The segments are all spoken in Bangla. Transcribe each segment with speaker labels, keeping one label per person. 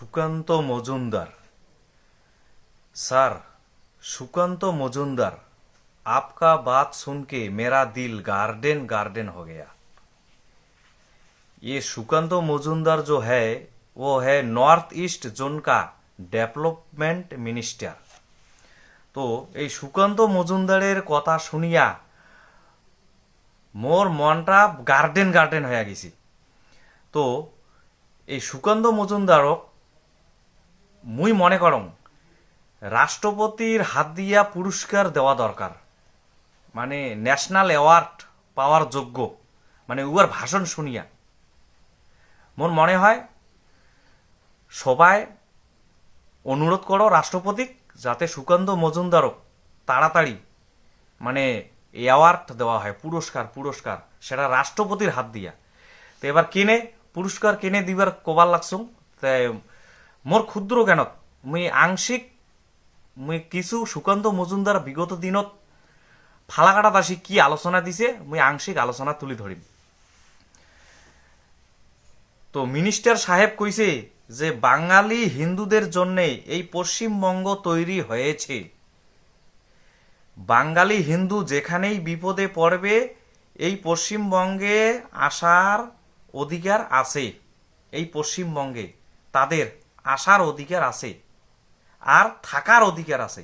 Speaker 1: সুকান্ত মজুমদার सर सुकांत मजुमदार आपका बात सुन के मेरा दिल गार्डन गार्डन हो गया ये सुकांत मजुमदार जो है वो है नॉर्थ ईस्ट जोन का डेवलपमेंट मिनिस्टर তো এই সুকান্ত মজুমদারের কথা শুনিয়া মোর মনটা গার্ডেন গার্ডেন হয়ে গেছি তো এই সুকান্ত মজুমদারক মুই মনে করং রাষ্ট্রপতির হাত দিয়া পুরস্কার দেওয়া দরকার। মানে ন্যাশনাল অ্যাওয়ার্ড পাওয়ার যোগ্য। মানে উয়ার ভাষণ শুনিয়া। মোর মনে হয়, সবাই অনুরোধ করো রাষ্ট্রপতি যাতে সুকান্ত মজুমদারও তাড়াতাড়ি মানে অ্যাওয়ার্ড দেওয়া হয়, পুরস্কার পুরস্কার, সেটা রাষ্ট্রপতির হাত দিয়া। তো এবার কেনে পুরস্কার কেনে দিবার কবার লাগছুম তাই মোর ক্ষুদ্র জ্ঞানত। মুই আংশিক, মুই কিছু সুকান্ত মজুমদার বিগত দিনত ফালাকাটাত আসি কি আলোচনা দিছে, মুই আংশিক আলোচনা তুলি ধরিম তো মিনিস্টার সাহেব কইছে যে বাঙালি হিন্দুদের জন্য এই পশ্চিমবঙ্গ তৈরি হয়েছে। বাঙালি হিন্দু যেখানেই বিপদে পড়বে, এই পশ্চিমবঙ্গে আসার অধিকার আছে। এই পশ্চিমবঙ্গে তাদের আসার অধিকার আছে, আর থাকার অধিকার আছে।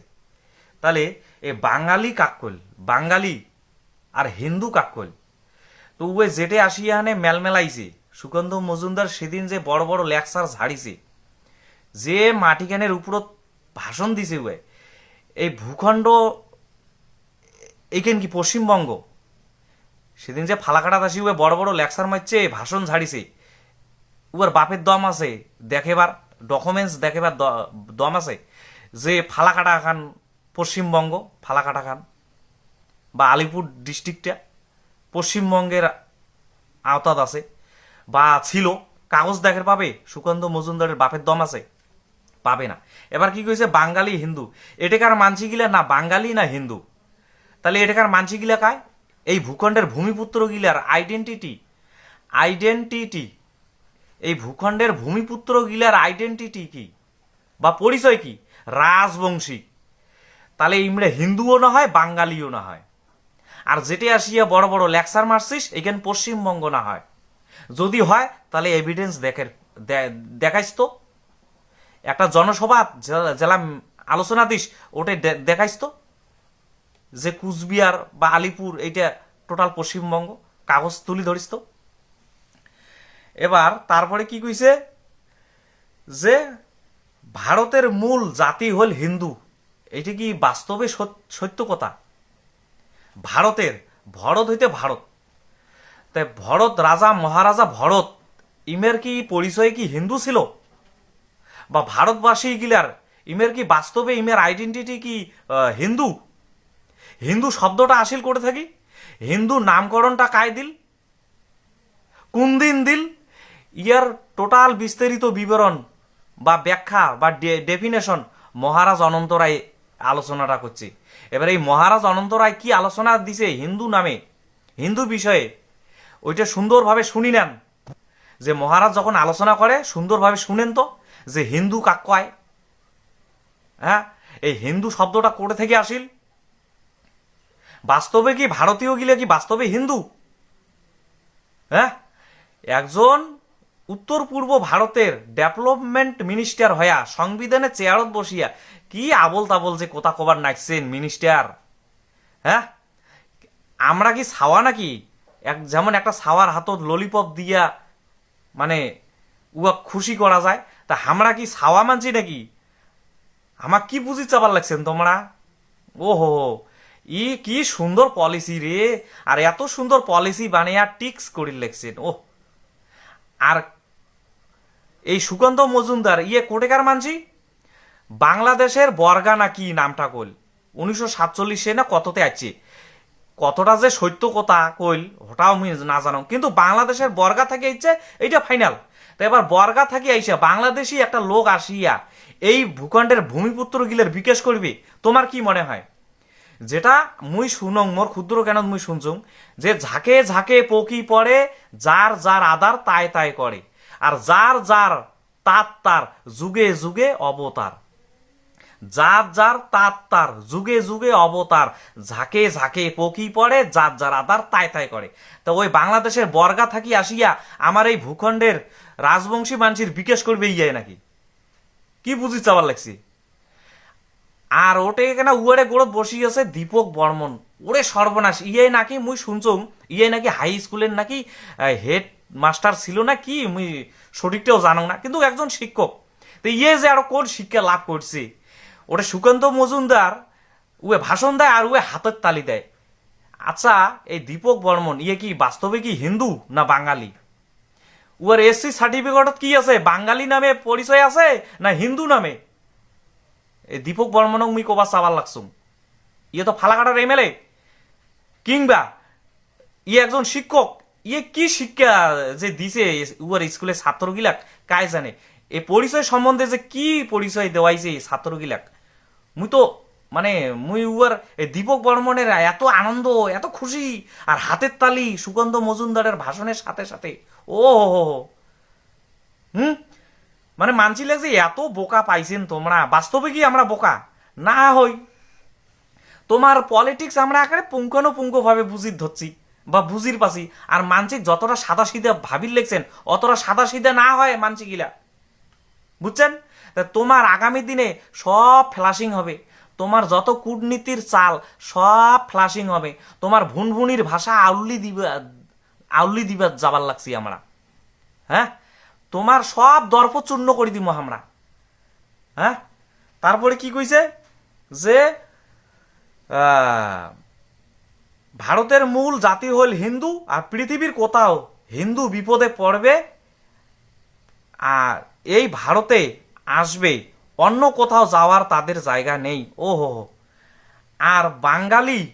Speaker 1: তাহলে এ বাঙালি কাকল বাঙালি আর হিন্দু কাকল তো ওয়ে জেটে আসিয়া হানে মেলমেলাইছে। সুগন্ধ মজুমদার সেদিন যে বড় বড় লেকচার ঝাড়িছে, যে মাটিখানের উপরত ভাষণ দিছে ওয়ে এই ভূখণ্ড, এইখান কি পশ্চিমবঙ্গ? সেদিন যে ফালাকাটা আসি ওয়ে বড় বড় লেকচার মারছে, ভাষণ ঝাড়িছে, উয়ার বাপের দম আছে দেখেবার ডকুমেন্টস দেখেবার দম আছে যে ফালাকাটা খান পশ্চিমবঙ্গ, ফালাকাটা খান বা আলিপুর ডিস্ট্রিক্টটা পশ্চিমবঙ্গের আওতাত আছে বা ছিল, কাগজ দেখের পাবে, সুকান্ত মজুমদারের বাপের দম আছে, পাবে না। এবার কি কইছে, বাঙালি হিন্দু। এটাকার মানসি গিলা না বাঙালি না হিন্দু? তাহলে এটাকার মানসি গিলা কায় এই ভূখণ্ডের ভূমিপুত্র গিলার আইডেন্টিটি আইডেন্টিটি এই ভূখণ্ডের ভূমিপুত্র গিলার আইডেন্টিটি কি? বা পরিচয় কি? রাজবংশী। তাহলে ইমরে হিন্দুও না হয়, বাঙালিও না হয়। আর যেটে আসিয়া বড় বড় লেকচার মারছিস, এখানে পশ্চিমবঙ্গ না হয়। যদি হয়, তাহলে এভিডেন্স দেখের দেখাইস তো। একটা জনসভা জেলা আলোচনা দিস, ওটা দেখাইস তো। যে কুচবিহার বা আলিপুর, এইটা টোটাল পশ্চিমবঙ্গ, কাগজ তুলি ধরিস তো। এবার তারপরে কি কইছে? যে ভারতের মূল জাতি হল হিন্দু। এটি কি বাস্তবে সত- সত্য কথা? ভারতের, ভরত হইতে ভারত। তাই ভরত রাজা, মহারাজা ভরত, ইমের কি পরিচয় কি হিন্দু ছিল? বা ভারতবাসী গিলার ইমের কি বাস্তবে ইমের আইডেন্টিটি কি হিন্দু? হিন্দু শব্দটা আসিল করে থাকি হিন্দু নামকরণটা কায় দিল? কোন দিন দিল? ইয়ার টোটাল বিস্তারিত বিবরণ বা ব্যাখ্যা বা ডেফিনেশন মহারাজ অনন্ত রায় আলোচনাটা করছে এবার এই মহারাজ অনন্ত রায় কি আলোচনা দিছে হিন্দু নামে? হিন্দু বিষয়ে ওইটা সুন্দরভাবে শুনি নেন। যে মহারাজ যখন আলোচনা করে সুন্দরভাবে শুনেন তো, যে হিন্দু কাক কয়? হ্যাঁ এই হিন্দু শব্দটা করে থেকে আসিল বাস্তবে কি ভারতীয় গিলে কি বাস্তবে হিন্দু? হ্যাঁ একজন উত্তর পূর্ব ভারতের ডেভেলপমেন্ট মিনিস্টার হয়া সংবিধানে চেয়ারত বসিয়া কি আবল তাবল যে কোথা কবার নাচছেন মিনিস্টার? হ্যাঁ? আমরা কি ছাওয়া নাকি? এক যেমন একটা ছাওয়ার হাতত ললিপপ দিয়া মানে উয়া খুশি করা যায়, তা আমরা কি ছাওয়া মানছি নাকি? আমার কি বুঝি চাবার লাগছেন তোমরা? ও হো ই কি সুন্দর পলিসি রে, আর এত সুন্দর পলিসি বানিয়ে টিক্স করি লেখছেন ও আর এই সুকান্ত মজুমদার ইয়ে কোটেকার মানছি? বাংলাদেশের বর্গা না কি নামটা কইল উনিশশো সাতচল্লিশে না কততে আছে কতটা যে সত্য কথা কইল, ওটাও আমি না জানো। কিন্তু বাংলাদেশের বর্গা থেকে ইচ্ছে এইটা ফাইনাল তো এবার বর্গা থেকে আইসা বাংলাদেশি একটা লোক আসিয়া এই ভূখণ্ডের ভূমিপুত্র গিলের বিকাশ করবে, তোমার কি মনে হয়? যেটা মুই শুনং, মোর ক্ষুদ্র কেন মুই শুনছুং, যে ঝাঁকে ঝাঁকে পকি পড়ে, যার যার আদার তাই তাই করে। আর যার যার তার তার যুগে যুগে অবতার। যার যার তার তার যুগে যুগে অবতার, ঝাঁকে ঝাঁকে পকি পড়ে, যার যার আদার তাই তাই করে। তো ওই বাংলাদেশের বর্গা থাকি আসিয়া আমার এই ভূখণ্ডের রাজবংশী মানুষের বিকাশ করবে ইয়ে নাকি? কি বুঝি চাবার লাগছি আর ওটে এখানে উয়ারে গোড়ত বসি আছে দীপক বর্মন। ওরে সর্বনাশ ইয়ে নাকি মুই শুনছুম ইয়ে নাকি হাই স্কুলের নাকি হেড মাস্টার ছিল না কি? মুই সঠিকটাও জানো না। কিন্তু একজন শিক্ষক। তো ইয়ে যে আরও কোন শিক্ষা লাভ করছে? ওটা সুকান্ত মজুমদার, উয়ে ভাষণ দেয় আর উয়ে হাতের তালি দেয়। আচ্ছা এই দীপক বর্মন ইয়ে কি বাস্তবে কি হিন্দু না বাঙালি? উয়ার এসসি সার্টিফিকেটত কি আছে? বাঙালি নামে পরিচয় আছে না হিন্দু নামে? এই দীপক বর্মনক মুই কবার চাবার লাগছুম। ইয়ে তো ফালাকাটার এমএলএ কিংবা ইয়ে একজন শিক্ষক ইয়ে কি শিক্ষা যে দিছে উয়ার স্কুলের ছাত্রগিলাক? কায় জানে? এ পরিচয় সম্বন্ধে যে কি পরিচয় দেওয়াইছে ছাত্রগিলাক? মুই তো মানে মুই উয়ার দীপক বর্মনের এত আনন্দ, এত খুশি, আর হাতের তালি সুগন্ধ মজুমদারের ভাষণের সাথে সাথে। ও। হুম? মানে মানছিলে যে এত বোকা পাইছেন তোমরা, বাস্তবে কি আমরা বোকা? না হই। তোমার পলিটিক্স আমরা একেবারে পুঙ্খানুপুঙ্খ ভাবে বুঝির ধরছি। বা বুঝির পাছি আর মানসিক যতটা সাদা সিধা ভাবির লেগছেন অতটা সাদা সিধা না হয় মানসিকগুলা বুঝছেন? তোমার আগামী দিনে সব ফ্লাশিং হবে। তোমার যত কূটনীতির চাল, সব ফ্লাশিং হবে। তোমার ভুনভুনির ভাষা আউলি দিবা আউলি দিবা যাবার লাগছি আমরা। হ্যাঁ? তোমার সব দর্প চূর্ণ করে দিব আমরা। হ্যাঁ? তারপরে কি কইছে? যে ভারতের মূল জাতি হল হিন্দু আর পৃথিবীর কোথাও হিন্দু বিপদে পড়বে আর এই ভারতে আসবে অন্য কোথাও যাওয়ার তাদের জায়গা নেই। ও হো হো। আর বাঙালি,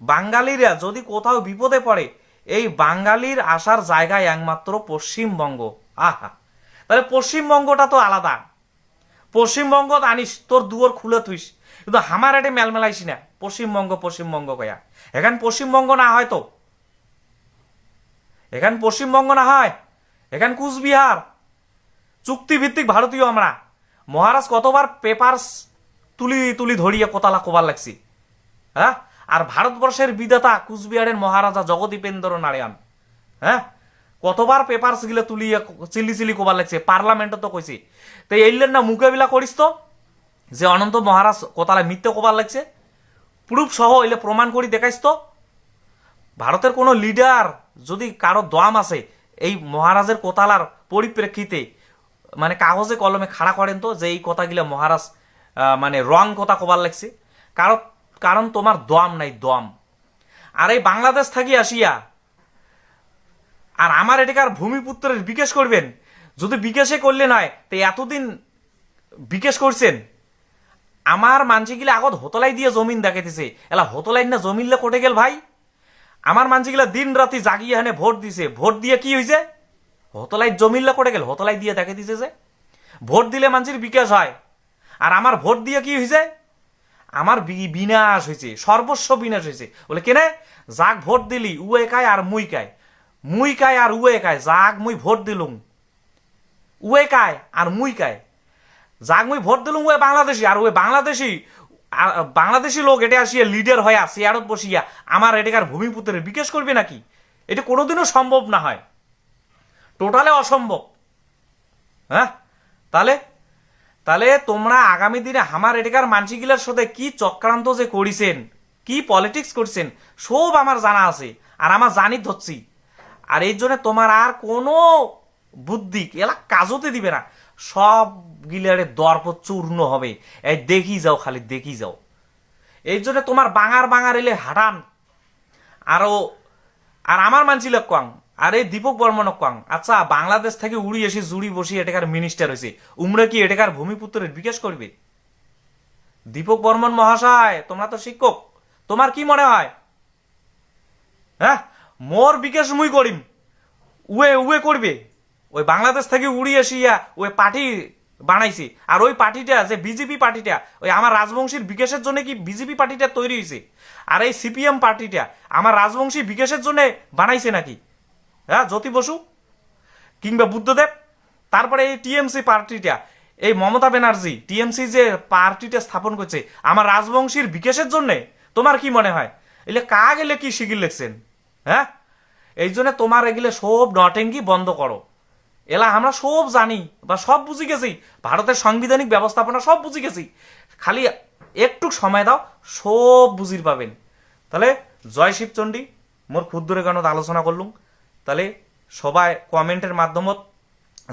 Speaker 1: বাঙালিরা যদি কোথাও বিপদে পড়ে, এই বাঙালির আসার জায়গায় একমাত্র পশ্চিমবঙ্গ। আহা। তাহলে পশ্চিমবঙ্গটা তো আলাদা। পশ্চিমবঙ্গ আনিস তোর দুয়ার খুলে তুইস কিন্তু আমার এটে মেলমেলাইছি না। পশ্চিমবঙ্গ পশ্চিমবঙ্গ কয়া। এখান পশ্চিমবঙ্গ না হয় তো। এখান পশ্চিমবঙ্গ না হয়। এখান কুচবিহার। চুক্তিভিত্তিক ভারতীয় আমরা। মহারাজ কতবার পেপারস তুলি তুলি ধরিয়ে কোতালা কোবার লাগছি। হ্যাঁ আর ভারতবর্ষের বিধাতা কুচবিহারের মহারাজা জগদীপেন্দ্র নারায়ণ হ্যাঁ কতবার পেপারস গিলে তুলিয়ে চিল্লি চিল্লি কোবার লাগছে। পার্লামেন্টে তো কইছি তো এইলেন না মোকাবিলা করিস তো? যে অনন্ত মহারাজ কোতালা মিথ্যে কবার লাগছে, প্রুফ সহ এলে প্রমাণ করি দেখাইস তো। ভারতের কোনো লিডার যদি কারও দম আছে এই মহারাজের কোতালার পরিপ্রেক্ষিতে মানে কাগজে কলমে খাড়া করেন তো, যে এই কথাগুলো মহারাজ মানে রং কথা কবার লাগছে। কারণ কারণ তোমার দম নাই, দম। আর এই বাংলাদেশ থাকি আসিয়া, আর আমার এটাকার ভূমিপুত্রের বিকাশ করবেন। যদি বিকাশে করলে নয় তো এতদিন বিকাশ করছেন। আমার মানসিগুলা আগত হোতলাই দিয়ে জমিন দেখাইতেছে। এলা হোতলাই না জমিনলে কোটে গেল ভাই? আমার মানসিগুলা দিন রাতি জাগিয়ে এখানে ভোট দিছে। ভোট দিয়ে কি হয়েছে হোতলাই জমিল্লা কোটে গেল, হোতলাই দিয়ে দেখে দিছে যে। ভোট দিলে মানুষের বিকাশ হয়। আর আমার ভোট দিয়ে কি হয়েছে আমার বিনাশ হয়েছে সর্বস্ব বিনাশ হয়েছে বলে, কেনে? যাক ভোট দিলি উয়ে কায় আর মুই কায় মুই কায় আর উয়ে কায় যাক মুই ভোট দিলুম। উয়ে কায় আর মুই কায় যাক, মুই ভোট দিলুম ওই বাংলাদেশি আর ওই বাংলাদেশি বাংলাদেশি লোক এটা আসিয়া লিডার হইয়া চেয়ারত বসিয়া আমার এটাকার ভূমিপুত্রের বিকাশ করবে নাকি? এটা কোনোদিনও সম্ভব না হয় টোটালে অসম্ভব হ্যাঁ তাহলে তাহলে তোমরা আগামী দিনে আমার এটাকার মানসিকগুলোর সাথে কি চক্রান্ত যে করিছেন কি পলিটিক্স করছেন সব আমার জানা আছে আর আমার জানি ধরছি আর এই জন্য তোমার আর কোনো বুদ্ধি, এলা কাজতে দিবে না। সব গিলারে দর্প চূর্ণ হবে। এই দেখি যাও, খালি দেখি যাও। এই জন্য তোমার বাঙার বাঙার এলে হাঁটান। আরও, আর আমার মানছিল কং আর এই দীপক বর্মন কং আচ্ছা বাংলাদেশ থেকে উড়ি এসে জুড়ি বসি এটাকার মিনিস্টার হয়েছে উমরা কি এটাকার ভূমিপুত্রের বিকাশ করবে? দীপক বর্মন মহাশয়, তোমরা তো শিক্ষক। তোমার কি মনে হয়? হ্যাঁ? মোর বিকাশ মুই করিম। উয়ে উয়ে করবে। ওই বাংলাদেশ থেকে উড়ি এসিয়া ওই পার্টি বানাইছি। আর ওই পার্টিটা যে বিজেপি পার্টিটা, ওই আমার রাজবংশীর বিকাশের জন্য কি বিজেপি পার্টিটা তৈরি হয়েছে আর এই সিপিএম পার্টিটা আমার রাজবংশী বিকাশের জন্য বানাইছে নাকি? হ্যাঁ জ্যোতি বসু কিংবা বুদ্ধদেব। তারপরে এই টিএমসি পার্টিটা, এই মমতা ব্যানার্জি, টিএমসি যে পার্টিটা স্থাপন করছে, আমার রাজবংশীর বিকাশের জন্য তোমার কি মনে হয়? এলে কা গেলে কি শিগির লেখছেন? হ্যাঁ? এই জন্য তোমার এগুলো সব নটেঙ্গি বন্ধ করো। এলা আমরা সব জানি বা সব বুঝে গেছি। ভারতের সাংবিধানিক ব্যবস্থাপনা সব বুঝে গেছি। খালি একটু সময় দাও, সব বুঝির পাবেন। তাহলে জয় শিবচণ্ডী, মোর ক্ষুদ্র গানত আলোচনা করলুম। তাহলে সবাই কমেন্টের মাধ্যমত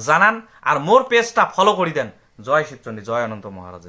Speaker 1: জানান আর মোর পেজটা ফলো করি দেন জয় শিবচণ্ডী, জয় অনন্ত মহারাজ।